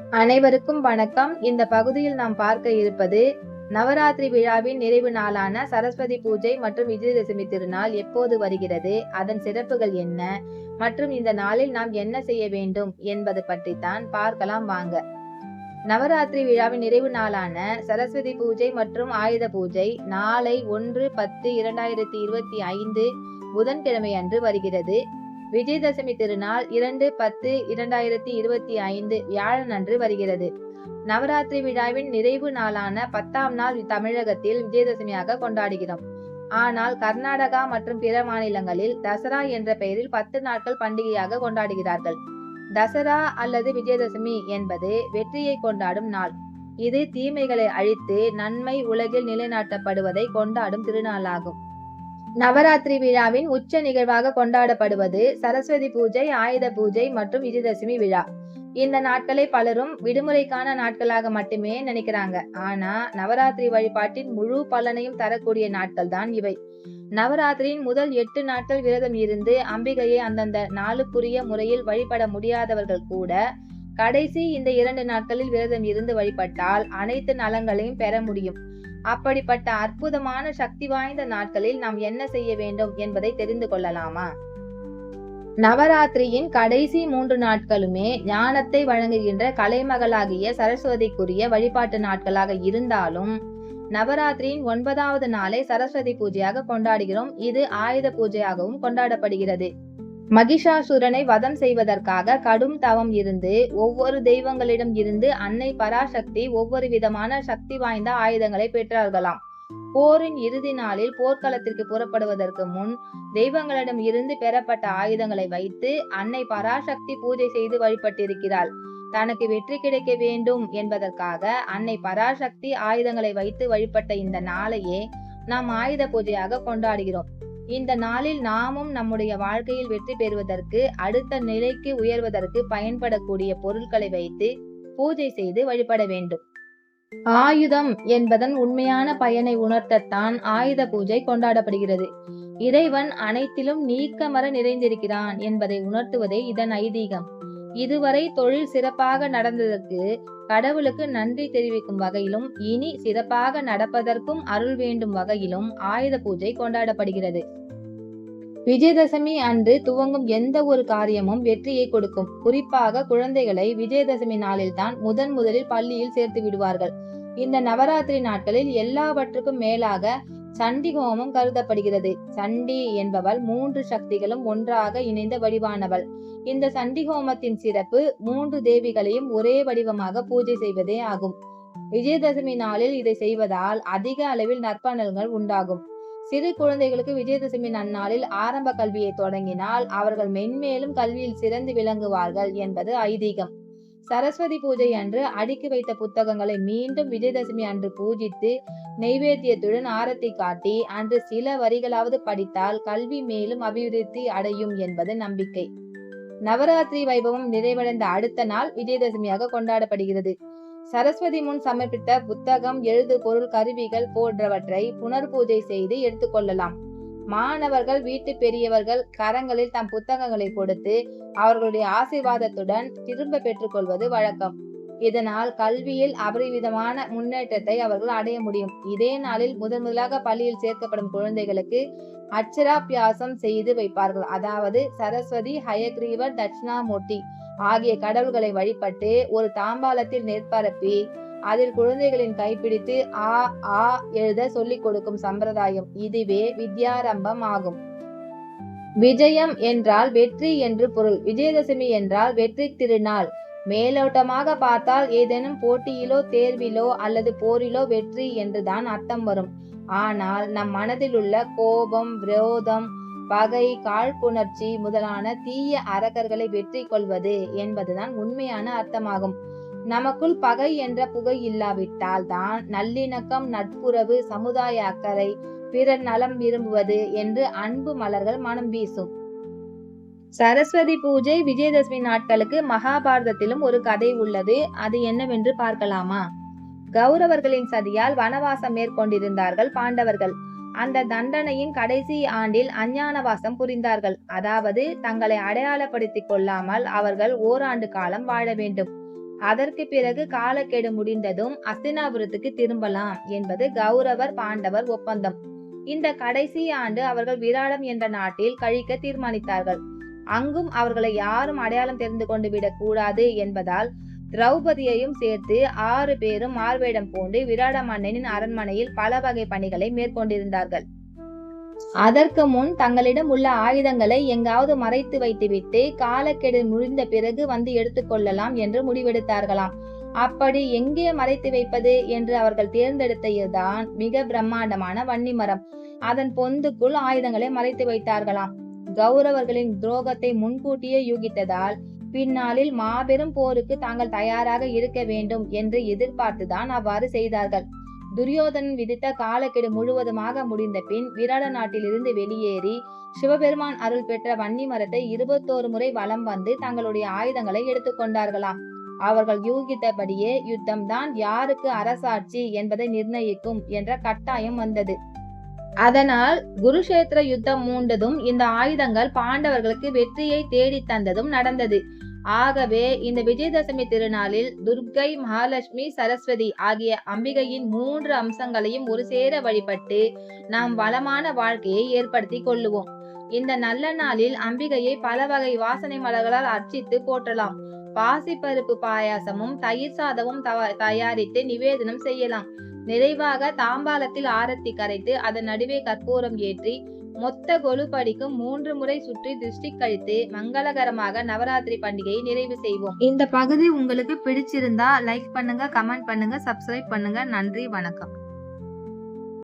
அனைவருக்கும் வணக்கம். இந்த பகுதியில் நாம் பார்க்க இருப்பது நவராத்திரி விழாவின் நிறைவு நாளான சரஸ்வதி பூஜை மற்றும் விஜயதசமி திருநாள் எப்போது வருகிறது அதன் சிறப்புகள் என்ன மற்றும் இந்த நாளில் நாம் என்ன செய்ய வேண்டும் என்பது பற்றி தான் பார்க்கலாம் வாங்க. நவராத்திரி விழாவின் நிறைவு நாளான சரஸ்வதி பூஜை மற்றும் ஆயுத பூஜை நாளை ஒன்று பத்து இரண்டாயிரத்தி இருபத்தி ஐந்து புதன்கிழமை அன்று வருகிறது. விஜயதசமி திருநாள் இரண்டு பத்து இரண்டாயிரத்தி இருபத்தி ஐந்து வியாழன் அன்று வருகிறது. நவராத்திரி விழாவின் நிறைவு நாளான பத்தாம் நாள் தமிழகத்தில் விஜயதசமியாக கொண்டாடுகிறோம். ஆனால் கர்நாடகா மற்றும் பிற மாநிலங்களில் தசரா என்ற பெயரில் பத்து நாட்கள் பண்டிகையாக கொண்டாடுகிறார்கள். தசரா அல்லது விஜயதசமி என்பது வெற்றியை கொண்டாடும் நாள். இது தீமைகளை அழித்து நன்மை உலகில் நிலைநாட்டப்படுவதை கொண்டாடும் திருநாளாகும். நவராத்திரி விழாவின் உச்ச நிகழ்வாக கொண்டாடப்படுவது சரஸ்வதி பூஜை ஆயுத பூஜை மற்றும் விஜயதசமி விழா. இந்த நாட்களை பலரும் விடுமுறைக்கான நாட்களாக மட்டுமே நினைக்கிறாங்க. ஆனா நவராத்திரி வழிபாட்டின் முழு பலனையும் தரக்கூடிய நாட்கள் தான் இவை. நவராத்திரியின் முதல் எட்டு நாட்கள் விரதம் இருந்து அம்பிகையை அந்தந்த நாளுக்குரிய முறையில் வழிபட முடியாதவர்கள் கூட கடைசி இந்த இரண்டு நாட்களில் விரதம் இருந்து வழிபட்டால் அனைத்து நலங்களையும் பெற முடியும். அப்படிப்பட்ட அற்புதமான சக்தி வாய்ந்த நாட்களில் நாம் என்ன செய்ய வேண்டும் என்பதை தெரிந்து கொள்ளலாமா? நவராத்திரியின் கடைசி மூன்று நாட்களுமே ஞானத்தை வழங்குகின்ற கலைமகளாகிய சரஸ்வதிக்குரிய வழிபாட்டு நாட்களாக இருந்தாலும் நவராத்திரியின் ஒன்பதாவது நாளை சரஸ்வதி பூஜையாக கொண்டாடுகிறோம். இது ஆயுத பூஜையாகவும் கொண்டாடப்படுகிறது. மகிஷாசுரனை வதம் செய்வதற்காக கடும் தவம் இருந்து ஒவ்வொரு தெய்வங்களிடம் இருந்து அன்னை பராசக்தி ஒவ்வொரு விதமான சக்தி வாய்ந்த ஆயுதங்களை பெற்றார்களாம். போரின் இறுதி நாளில் போர்க்களத்திற்கு புறப்படுவதற்கு முன் தெய்வங்களிடம் இருந்து பெறப்பட்ட ஆயுதங்களை வைத்து அன்னை பராசக்தி பூஜை செய்து வழிபட்டிருக்கிறாள். தனக்கு வெற்றி கிடைக்க வேண்டும் என்பதற்காக அன்னை பராசக்தி ஆயுதங்களை வைத்து வழிபட்ட இந்த நாளையே நாம் ஆயுத பூஜையாக கொண்டாடுகிறோம். இந்த நாளில் நாமும் நம்முடைய வாழ்க்கையில் வெற்றி பெறுவதற்கு அடுத்த நிலைக்கு உயர்வதற்கு பயன்படக்கூடிய பொருட்களை வைத்து பூஜை செய்து வழிபட வேண்டும். ஆயுதம் என்பதன் உண்மையான பயனை உணர்த்தத்தான் ஆயுத பூஜை கொண்டாடப்படுகிறது. இறைவன் அனைத்திலும் நீக்கமர நிறைந்திருக்கிறான் என்பதை உணர்த்துவதே இதன் ஐதீகம். இதுவரை தொழில் சிறப்பாக நடந்ததற்கு கடவுளுக்கு நன்றி தெரிவிக்கும் வகையிலும் இனி சிறப்பாக நடப்பதற்கும் அருள் வேண்டும் வகையிலும் ஆயுத பூஜை கொண்டாடப்படுகிறது. விஜயதசமி அன்று துவங்கும் எந்த ஒரு காரியமும் வெற்றியை கொடுக்கும். குறிப்பாக குழந்தைகளை விஜயதசமி நாளில் தான் முதன் முதலில் பள்ளியில் சேர்த்து விடுவார்கள். இந்த நவராத்திரி நாட்களில் எல்லாவற்றுக்கும் மேலாக சண்டி ஹோமம் கருதப்படுகிறது. சண்டி என்பவள் மூன்று சக்திகளும் ஒன்றாக இணைந்த வடிவானவள். இந்த சண்டி ஹோமத்தின் சிறப்பு மூன்று தேவிகளையும் ஒரே வடிவமாக பூஜை செய்வதே ஆகும். விஜயதசமி நாளில் இதை செய்வதால் அதிக அளவில் நற்பலன்கள் உண்டாகும். சிறு குழந்தைகளுக்கு விஜயதசமி நன்னாளில் ஆரம்ப கல்வியை தொடங்கினால் அவர்கள் மென்மேலும் கல்வியில் சிறந்து விளங்குவார்கள் என்பது ஐதீகம். சரஸ்வதி பூஜை அன்று அடுக்கி வைத்த புத்தகங்களை மீண்டும் விஜயதசமி அன்று பூஜித்து நெய்வேத்தியத்துடன் ஆரத்தி காட்டி அன்று சில வரிகளாவது படித்தால் கல்வி மேலும் அபிவிருத்தி அடையும் என்பது நம்பிக்கை. நவராத்திரி வைபவம் நிறைவடைந்த அடுத்த நாள் விஜயதசமியாக கொண்டாடப்படுகிறது. சரஸ்வதி முன் சமர்ப்பித்த புத்தகம் எழுது பொருள் கருவிகள் போன்றவற்றை புனர் பூஜை செய்து எடுத்துக்கொள்ளலாம் மாணவர்கள் வீட்டு பெரியவர்கள் கரங்களில் தம் புத்தகங்களை கொடுத்து அவர்களுடைய ஆசீர்வாதத்துடன் திரும்ப பெற்றுக்கொள்வது வழக்கம். இதனால் கல்வியில் அபரிவிதமான முன்னேற்றத்தை அவர்கள் அடைய முடியும். இதே நாளில் முதன் முதலாக பள்ளியில் சேர்க்கப்படும் குழந்தைகளுக்கு அச்சராபியாசம் செய்து வைப்பார்கள். அதாவது சரஸ்வதி ஹயக்ரீவர் தட்சிணாமூர்த்தி ஆகிய கடவுள்களை வழிபட்டு ஒரு தாம்பாலத்தில் நெற்பரப்பி அதில் குழந்தைகளின் கைப்பிடித்து ஆ ஆ எழுத சொல்லிக் கொடுக்கும் சம்பிரதாயம் இதுவே வித்யாரம்பம் ஆகும். விஜயம் என்றால் வெற்றி என்று பொருள். விஜயதசமி என்றால் வெற்றி திருநாள். மேலோட்டமாக பார்த்தால் ஏதேனும் போட்டியிலோ தேர்விலோ அல்லது போரிலோ வெற்றி என்றுதான் அர்த்தம் வரும். ஆனால் நம் மனதில் உள்ள கோபம் விரோதம் பகை காழ்ப்புணர்ச்சி முதலான தீய அரக்கர்களை வெற்றி கொள்வது என்பதுதான் உண்மையான அர்த்தமாகும். நமக்குள் பகை என்ற புகை இல்லாவிட்டால் தான் நல்லிணக்கம் நட்புறவு சமுதாய அக்கறை பிறர் நலம் விரும்புவது என்று அன்பு மலர்கள் மனம் வீசும். சரஸ்வதி பூஜை விஜயதசமி நாட்களுக்கு மகாபாரதத்திலும் ஒரு கதை உள்ளது. அது என்னவென்று பார்க்கலாமா? கௌரவர்களின் சதியால் வனவாசம் மேற்கொண்டிருந்தார்கள் பாண்டவர்கள். அந்த தண்டனையின் கடைசி ஆண்டில் அஞ்ஞானவாசம் புரிந்தார்கள். அதாவது தங்களை அடையாளப்படுத்திக் கொள்ளாமல் அவர்கள் ஓராண்டு காலம் வாழ வேண்டும். அதற்கு பிறகு காலக்கெடு முடிந்ததும் அஸ்தினாபுரத்துக்கு திரும்பலாம் என்பது கௌரவர் பாண்டவர் ஒப்பந்தம். இந்த கடைசி ஆண்டு அவர்கள் விராடம் என்ற நாட்டில் கழிக்க தீர்மானித்தார்கள். அங்கும் அவர்களை யாரும் அடையாளம் தெரிந்து கொண்டு விடக் கூடாது என்பதால் திரௌபதியையும் சேர்த்து ஆறு பேரும் மார்வேடம் பூண்டு விராட மன்னனின் அரண்மனையில் பல வகை பணிகளை மேற்கொண்டிருந்தார்கள். அதற்கு முன் தங்களிடம் உள்ள ஆயுதங்களை எங்காவது மறைத்து வைத்துவிட்டு காலக்கெடு முடிந்த பிறகு வந்து எடுத்துக்கொள்ளலாம் என்று முடிவெடுத்தார்களாம். அப்படி எங்கே மறைத்து வைப்பது என்று அவர்கள் தேர்ந்தெடுத்ததுதான் மிக பிரம்மாண்டமான வன்னிமரம் அதன் பொந்துக்குள் ஆயுதங்களை மறைத்து வைத்தார்களாம். கௌரவர்களின் துரோகத்தை முன்கூட்டியே யூகித்ததால் பின்னாளில் மாபெரும் போருக்கு தாங்கள் தயாராக இருக்க வேண்டும் என்று எதிர்பார்த்துதான் அவ்வாறு செய்தார்கள். துரியோதனன் விதித்த காலக்கெடு முழுவதுமாக முடிந்த பின் விராட நாட்டிலிருந்து வெளியேறி சிவபெருமான் அருள் பெற்ற வன்னி மரத்தை இருபத்தோரு முறை வலம் வந்து தங்களுடைய ஆயுதங்களை எடுத்துக்கொண்டார்களாம் அவர்கள் யூகித்தபடியே யுத்தம்தான் யாருக்கு அரசாட்சி என்பதை நிர்ணயிக்கும் என்ற கட்டாயம் வந்தது. அதனால் குருஷேத்திர யுத்தம் மூண்டதும் இந்த ஆயுதங்கள் பாண்டவர்களுக்கு வெற்றியை தேடி தந்ததும் நடந்தது. ஆகவே இந்த விஜயதசமி திருநாளில் துர்க்கை மகாலட்சுமி சரஸ்வதி ஆகிய அம்பிகையின் மூன்று அம்சங்களையும் ஒரு சேர வழிபட்டு நாம் வளமான வாழ்க்கையை ஏற்படுத்தி கொள்ளுவோம். இந்த நல்ல நாளில் அம்பிகையை பல வகை வாசனை மலர்களால் அர்ச்சித்து போற்றலாம். பாசிப்பருப்பு பாயாசமும் தயிர் சாதமும் தவ- தயாரித்து நிவேதனம் செய்யலாம். நிறைவாக தாம்பாலத்தில் ஆரத்தி கரைத்து அதன் நடுவே கற்பூரம் ஏற்றி மொத்த கொலு படிக்கும் மூன்று முறை சுற்றி திருஷ்டி கழித்து மங்களகரமாக நவராத்திரி பண்டிகையை நிறைவு செய்வோம். இந்த பகுதி உங்களுக்கு பிடிச்சிருந்தா லைக் பண்ணுங்க கமெண்ட் பண்ணுங்க சப்ஸ்கிரைப் பண்ணுங்க. நன்றி வணக்கம்.